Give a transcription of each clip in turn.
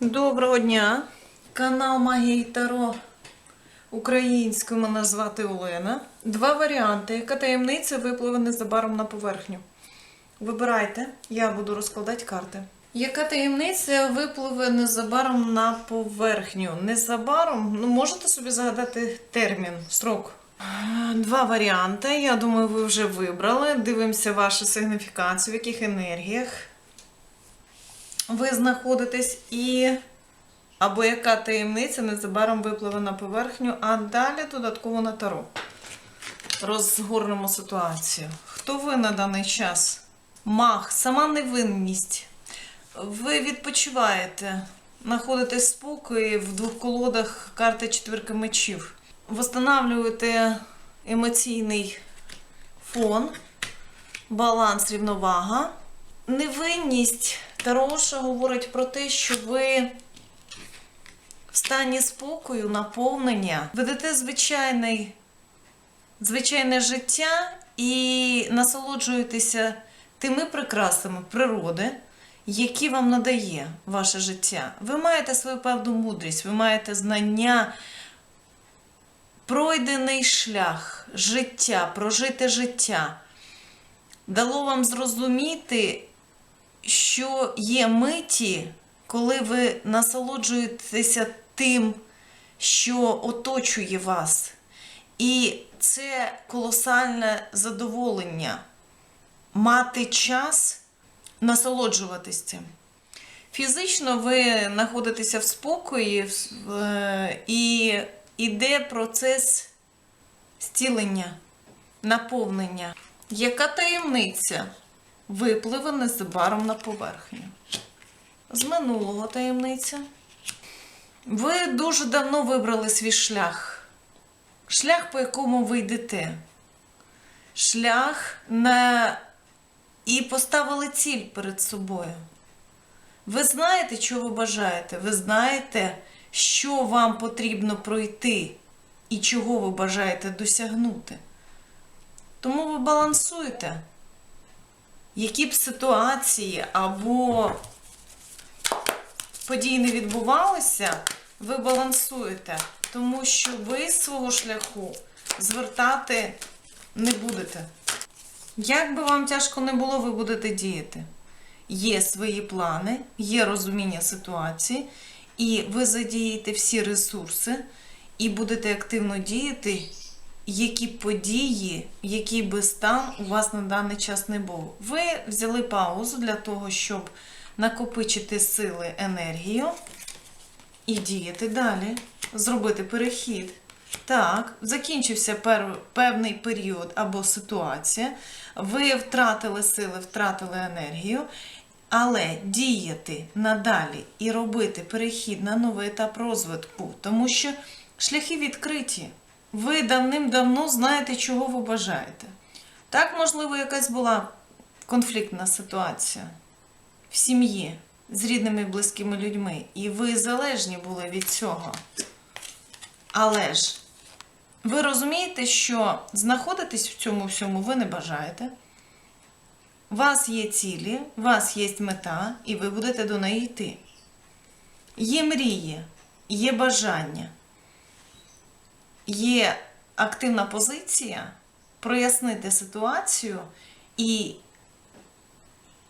Доброго дня! Канал Магії Таро українською мене звати Олена. Два варіанти. Яка таємниця випливе незабаром на поверхню? Вибирайте, я буду розкладати карти. Яка таємниця випливе незабаром на поверхню? Незабаром, ну можете собі загадати термін, строк. Два варіанти. Я думаю, ви вже вибрали. Дивимося вашу сигніфікацію, в яких енергіях ви знаходитесь і або яка таємниця незабаром випливе на поверхню, а далі додатково на таро. Розгорнемо ситуацію. Хто ви на даний час? Мах, сама невинність. Ви відпочиваєте, знаходите спокій в двох колодах карти четвірки мечів. Восстанавлюєте емоційний фон, баланс, рівновага. Невинність Тароша говорить про те, що ви в стані спокою, наповнення, ведете звичайний, звичайне життя і насолоджуєтеся тими прикрасами природи, які вам надає ваше життя. Ви маєте свою певну мудрість, ви маєте знання, пройдений шлях життя, прожите життя. Дало вам зрозуміти, що є миті, коли ви насолоджуєтеся тим, що оточує вас. І це колосальне задоволення мати час насолоджуватись цим. Фізично ви знаходитеся в спокої е, і йде процес зцілення, наповнення. Яка таємниця випливе незабаром на поверхню? З минулого таємниця. Ви дуже давно вибрали свій шлях. Шлях, по якому ви йдете. Шлях на... і поставили ціль перед собою. Ви знаєте, чого ви бажаєте. Ви знаєте, що вам потрібно пройти і чого ви бажаєте досягнути. Тому ви балансуєте. Які б ситуації або події не відбувалися, ви балансуєте, тому що ви свого шляху звертати не будете. Як би вам тяжко не було, ви будете діяти. Є свої плани, є розуміння ситуації, і ви задієте всі ресурси і будете активно діяти, які події, який би стан у вас на даний час не був. Ви взяли паузу для того, щоб накопичити сили, енергію і діяти далі, зробити перехід. Так, закінчився певний період або ситуація. Ви втратили сили, втратили енергію, але діяти надалі і робити перехід на новий етап розвитку, тому що шляхи відкриті. Ви давним-давно знаєте, чого ви бажаєте. Так, можливо, якась була конфліктна ситуація в сім'ї з рідними і близькими людьми, і ви залежні були від цього. Але ж ви розумієте, що знаходитись в цьому всьому ви не бажаєте. У вас є цілі, у вас є мета, і ви будете до неї йти. Є мрії, є бажання, є активна позиція прояснити ситуацію і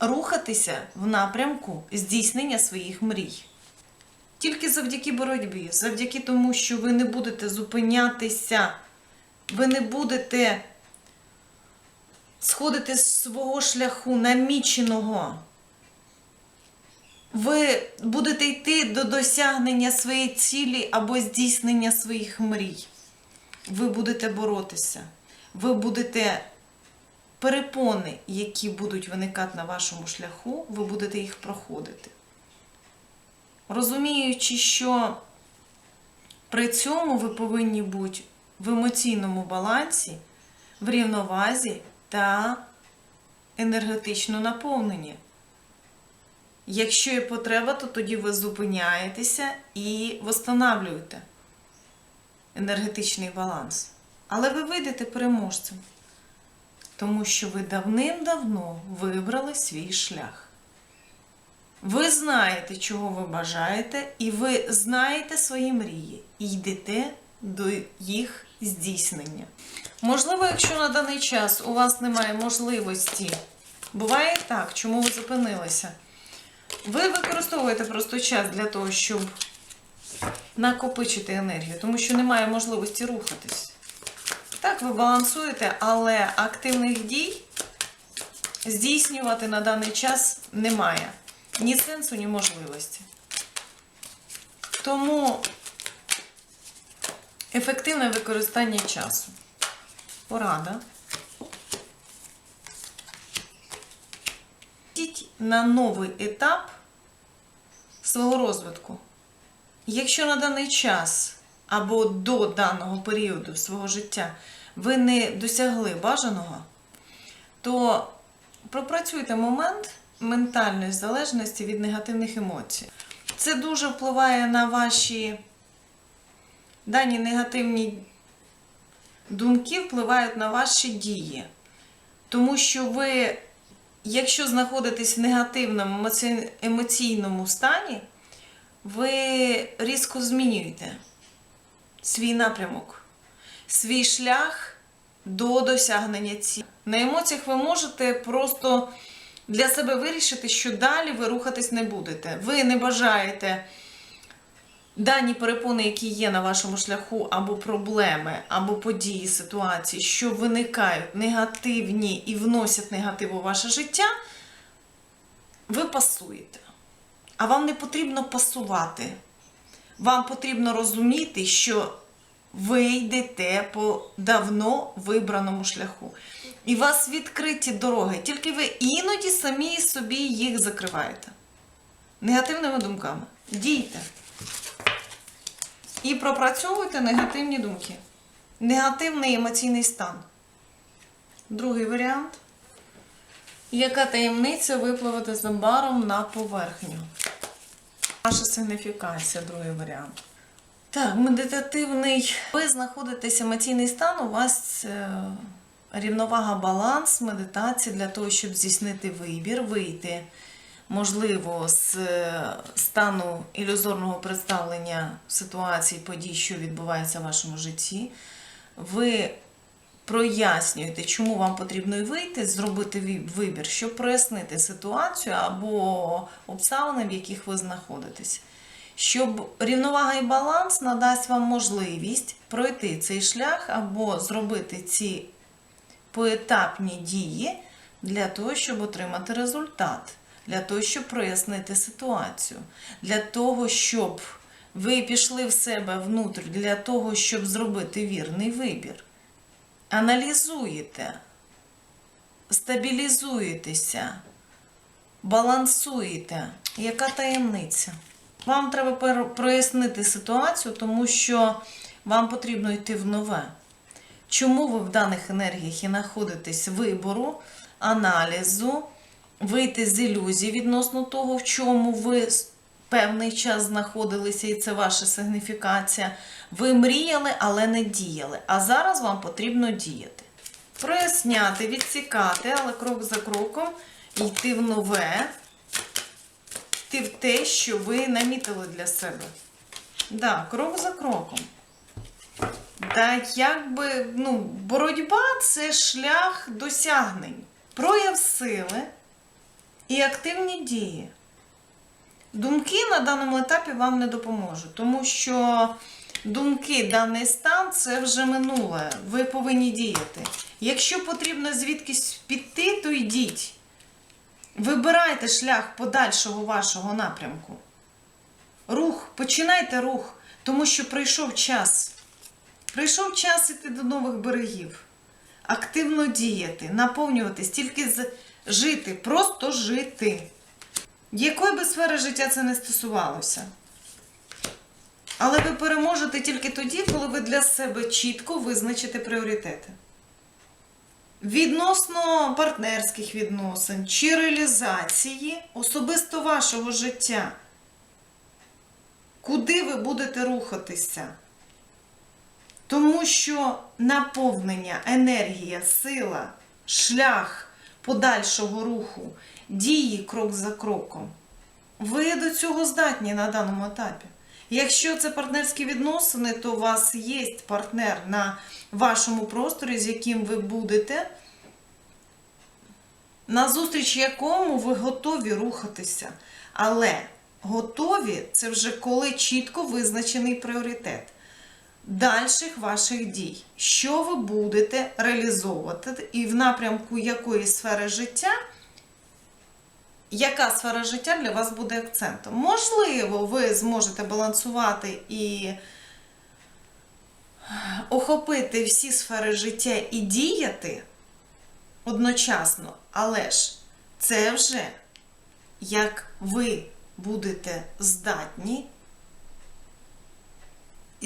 рухатися в напрямку здійснення своїх мрій. Тільки завдяки боротьбі, завдяки тому, що ви не будете зупинятися, ви не будете сходити з свого шляху наміченого. Ви будете йти до досягнення своєї цілі або здійснення своїх мрій. Ви будете боротися. Ви будете перепони, які будуть виникати на вашому шляху, ви будете їх проходити. Розуміючи, що при цьому ви повинні бути в емоційному балансі, в рівновазі та енергетично наповнені. Якщо є потреба, то тоді ви зупиняєтеся і восстанавлюєте енергетичний баланс. Але ви вийдете переможцем, тому що ви давним-давно вибрали свій шлях. Ви знаєте, чого ви бажаєте, і ви знаєте свої мрії і йдете до їх здійснення. Можливо, якщо на даний час у вас немає можливості, буває так, чому ви зупинилися. Ви використовуєте просто час для того, щоб накопичити енергію, тому що немає можливості рухатись. Так, ви балансуєте, але активних дій здійснювати на даний час немає. Ні сенсу, ні можливості. Тому ефективне використання часу. Порада. Йдіть на новий етап свого розвитку. Якщо на даний час або до даного періоду свого життя ви не досягли бажаного, то пропрацюйте момент ментальної залежності від негативних емоцій. Це дуже впливає на ваші дані негативні думки, впливають на ваші дії. Тому що ви, якщо знаходитесь в негативному емоційному стані, ви різко змінюєте свій напрямок, свій шлях до досягнення цілі. На емоціях ви можете просто для себе вирішити, що далі ви рухатись не будете. Ви не бажаєте дані перепони, які є на вашому шляху, або проблеми, або події, ситуації, що виникають негативні і вносять негатив у ваше життя, ви пасуєте. А вам не потрібно пасувати. Вам потрібно розуміти, що ви йдете по давно вибраному шляху. І у вас відкриті дороги, тільки ви іноді самі собі їх закриваєте. Негативними думками. Дійте. І пропрацьовуйте негативні думки. Негативний емоційний стан. Другий варіант. Яка таємниця випливати з баром на поверхню? Ваша сигніфікація, другий варіант. Так, медитативний. Ви знаходитесь емоційний стан, у вас е, рівновага, баланс, медитація для того, щоб здійснити вибір, вийти, можливо, з е, стану ілюзорного представлення ситуацій, подій, що відбувається в вашому житті. Ви прояснюєте, чому вам потрібно вийти, зробити вибір, щоб прояснити ситуацію або обставини, в яких ви знаходитесь. Щоб рівновага і баланс надасть вам можливість пройти цей шлях або зробити ці поетапні дії для того, щоб отримати результат, для того, щоб прояснити ситуацію, для того, щоб ви пішли в себе внутрі, для того, щоб зробити вірний вибір. Аналізуєте, стабілізуєтеся, балансуєте. Яка таємниця? Вам треба прояснити ситуацію, тому що вам потрібно йти в нове. Чому ви в даних енергіях і знаходитесь вибору, аналізу, вийти з ілюзії відносно того, в чому ви певний час знаходилися, і це ваша сигніфікація. Ви мріяли, але не діяли. А зараз вам потрібно діяти. Проясняти, відсікати, але крок за кроком йти в нове, йти в те, що ви намітили для себе. Да, крок за кроком. Та якби ну, боротьба це шлях досягнень, прояв сили і активні дії. Думки на даному етапі вам не допоможуть, тому що думки, даний стан це вже минуле. Ви повинні діяти. Якщо потрібно звідкись піти, то йдіть. Вибирайте шлях подальшого вашого напрямку. Рух, починайте рух, тому що прийшов час. Прийшов час іти до нових берегів, активно діяти, наповнюватись, тільки жити, просто жити. Якої би сфери життя це не стосувалося. Але ви переможете тільки тоді, коли ви для себе чітко визначите пріоритети. Відносно партнерських відносин чи реалізації особисто вашого життя. Куди ви будете рухатися? Тому що наповнення, енергія, сила, шлях подальшого руху, дії крок за кроком ви до цього здатні на даному етапі. Якщо це партнерські відносини, то у вас є партнер на вашому просторі, з яким ви будете, на зустріч якому ви готові рухатися. Але готові це вже коли чітко визначений пріоритет дальших ваших дій. Що ви будете реалізовувати і в напрямку якої сфери життя, яка сфера життя для вас буде акцентом? Можливо, ви зможете балансувати і охопити всі сфери життя і діяти одночасно, але ж це вже як ви будете здатні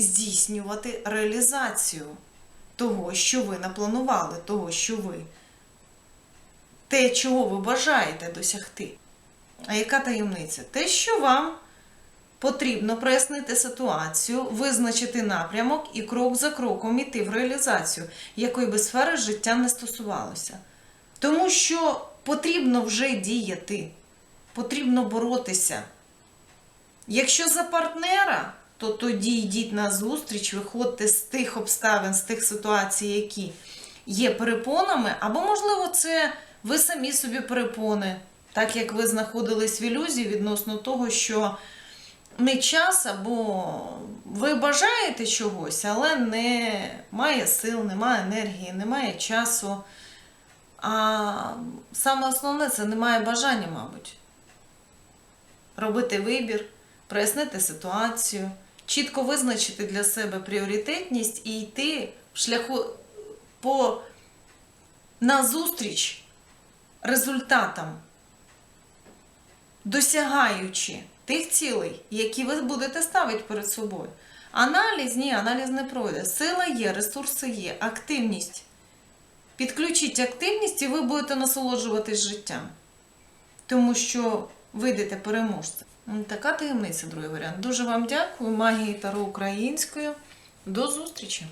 здійснювати реалізацію того, що ви напланували, того, що ви те, чого ви бажаєте досягти. А яка таємниця? Те, що вам потрібно прояснити ситуацію, визначити напрямок і крок за кроком іти в реалізацію, якої би сфери життя не стосувалося. Тому що потрібно вже діяти, потрібно боротися. Якщо за партнера, то тоді йдіть на зустріч, виходьте з тих обставин, з тих ситуацій, які є перепонами, або, можливо, це ви самі собі перепони, так як ви знаходились в ілюзії відносно того, що не час, або ви бажаєте чогось, але не має сил, немає енергії, немає часу. А саме основне це немає бажання, мабуть. Робити вибір, прояснити ситуацію, чітко визначити для себе пріоритетність і йти в шляху по назустріч результатам, досягаючи тих цілей, які ви будете ставити перед собою. Аналіз ні, аналіз не пройде. Сила є, ресурси є, активність. Підключіть активність і ви будете насолоджуватись життям. Тому що вийдете переможцем. Така таємниця, другий варіант. Дуже вам дякую. Магії Таро українською. До зустрічі!